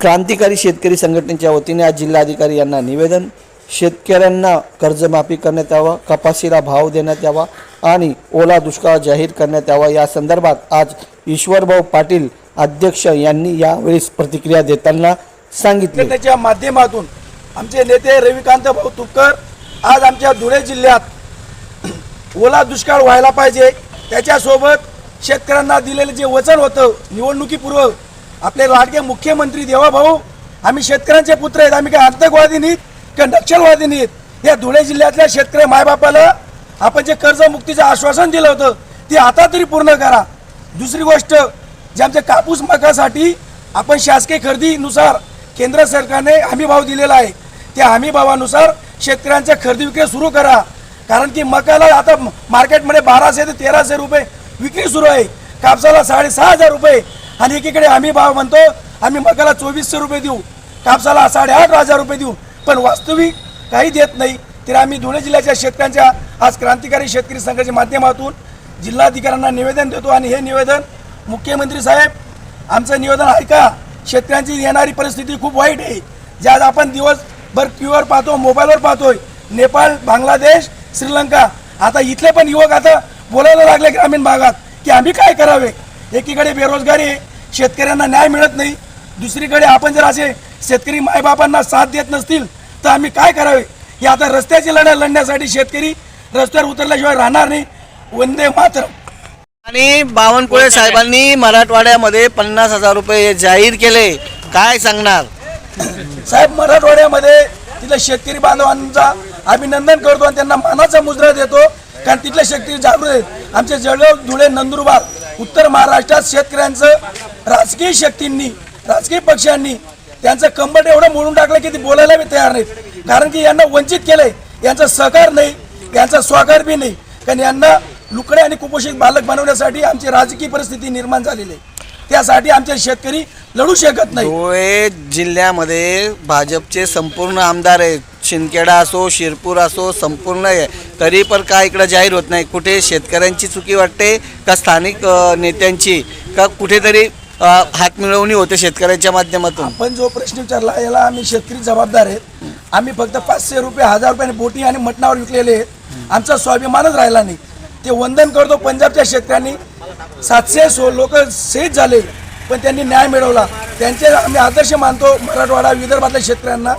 क्रांतिकारी शेतकरी संघटनेच्या वतीने आज जिल्हाधिकारी यांना निवेदन शेतकऱ्यांना कर्जमाफी करण्यात यावं कपाशीला भाव देण्यात यावा आणि ओला दुष्काळ जाहीर करण्यात यावा या संदर्भात आज ईश्वरभाऊ पाटील अध्यक्ष यांनी यावेळेस प्रतिक्रिया देताना सांगितले. त्याच्या माध्यमातून आमचे नेते रविकांत भाऊ तुपकर आज आमच्या धुळे जिल्ह्यात ओला दुष्काळ व्हायला पाहिजे. त्याच्यासोबत शेतकऱ्यांना दिलेलं जे वचन होतं निवडणुकीपूर्व आपले लाडके मुख्यमंत्री देवाभाऊ आम्ही शेतकऱ्यांचे पुत्र आहेत. आम्ही काय आतंकवादी नाहीत? किंवा नक्षलवादी नाहीत? या धुळे जिल्ह्यातल्या शेतकरी मायबापाला आपण जे कर्जमुक्तीचं आश्वासन दिलं होतं ते आता तरी पूर्ण करा. दुसरी गोष्ट जे आमच्या कापूस मकासाठी आपण शासकीय खरेदीनुसार केंद्र सरकारने हमी भाव दिलेला आहे. त्या हमी भावानुसार शेतकऱ्यांच्या खरेदी विक्री सुरू करा. कारण की मकाला आता मार्केटमध्ये बाराशे ते तेराशे रुपये विक्री सुरू आहे. कापसाला साडेसहा हजार रुपये आणि एकीकडे आम्ही भाव म्हणतो आम्ही मकाला चोवीसशे रुपये देऊ कापसाला साडेआठ हजार रुपये देऊ पण वास्तविक काही देत नाही. तर आम्ही धुळे जिल्ह्याच्या शेतकऱ्यांच्या आज क्रांतिकारी शेतकरी संघाच्या माध्यमातून जिल्हाधिकाऱ्यांना निवेदन देतो आणि हे निवेदन मुख्यमंत्री साहेब आमचं निवेदन ऐका शेतकऱ्यांची येणारी परिस्थिती खूप वाईट आहे. ज्या आज आपण दिवसभर टी व्हीवर पाहतो मोबाईलवर पाहतोय नेपाळ बांगलादेश श्रीलंका आता इथले पण युवक आता बोलायला लागले ग्रामीण भागात की आम्ही काय करावे? एकीकडे बेरोजगारी आहे शेतकऱ्यांना न्याय मिळत नाही. दुसरीकडे आपण जर असे शेतकरी मायबापांना साथ देत नसतील तर आम्ही काय करावे? हे आता रस्त्याची लढाई लढण्यासाठी शेतकरी रस्त्यावर उतरल्याशिवाय राहणार नाही. वंदे मात्र आणि बावनकुळे साहेबांनी मराठवाड्यामध्ये पन्नास हजार रुपये जाहीर केले. काय सांगणार? साहेब मराठवाड्यामध्ये तिथल्या शेतकरी बांधवांचा अभिनंदन करतो आणि त्यांना मानाचा मुजरा देतो. कारण तिथले शेतकरी जागृत आहेत. आमचे जळगाव धुळे नंदुरबार उत्तर महाराष्ट्रात शेतकऱ्यांचं राजकीय शक्तींनी राजकीय पक्षांनी त्यांचं कंबट एवढं मोडून टाकलं की ते बोलायला बी तयार नाहीत. कारण की यांना वंचित केलंय. यांचा सहकार नाही यांचा स्वाकार बी नाही. कारण यांना लुकडे आणि कुपोषित बालक बनवण्यासाठी आमची राजकीय परिस्थिती निर्माण झालेली आहे. त्यासाठी आमचे शेतकरी लढू शकत नाही. धुळे जिल्ह्यामध्ये भाजपचे संपूर्ण आमदार आहेत. शिंदखेडा असो शिरपूर असो संपूर्ण आहे तरी पण का इकडं जाहीर होत नाही. कुठे शेतकऱ्यांची चुकी वाटते का स्थानिक नेत्यांची का कुठेतरी हात मिळवणी होते शेतकऱ्यांच्या माध्यमातून? आपण जो प्रश्न विचारला याला आम्ही शेतकरी जबाबदार आहेत. आम्ही फक्त पाचशे रुपये हजार रुपयाने बोटी आणि मटणावर विकलेले आहेत. आमचा स्वाभिमानच राहिला नाही. ते वंदन करतो पंजाबच्या शेतकऱ्यांनी. सातशे सो लोक शहीद झाले पण त्यांनी न्याय मिळवला. त्यांचे आम्ही आदर्श मानतो मराठवाडा विदर्भातल्या शेतकऱ्यांना.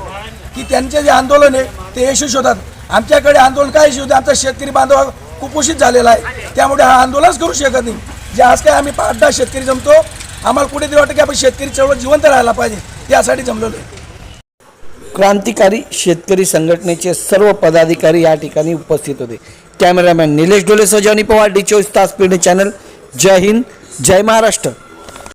की त्यांचे जे आंदोलन आहे ते यशस्वी होतात आमच्याकडे आंदोलन काय यशस्वी होते? आमचा शेतकरी बांधव कुपोषित झालेला आहे. त्यामुळे हा आंदोलनच करू शकत नाही. जे आज काय आम्ही पाच दहा शेतकरी जमतो आम्हाला कुठेतरी वाटतं की आपण शेतकरी चळवळ जिवंत राहायला पाहिजे त्यासाठी जमलेलो आहे. क्रांतिकारी शेतकरी संघटनेचे सर्व पदाधिकारी या ठिकाणी उपस्थित होते. कॅमेरामॅन निलेश डोले सजानी पवार डी चोवीस तास पिढे चॅनल. जय हिंद जय महाराष्ट्र.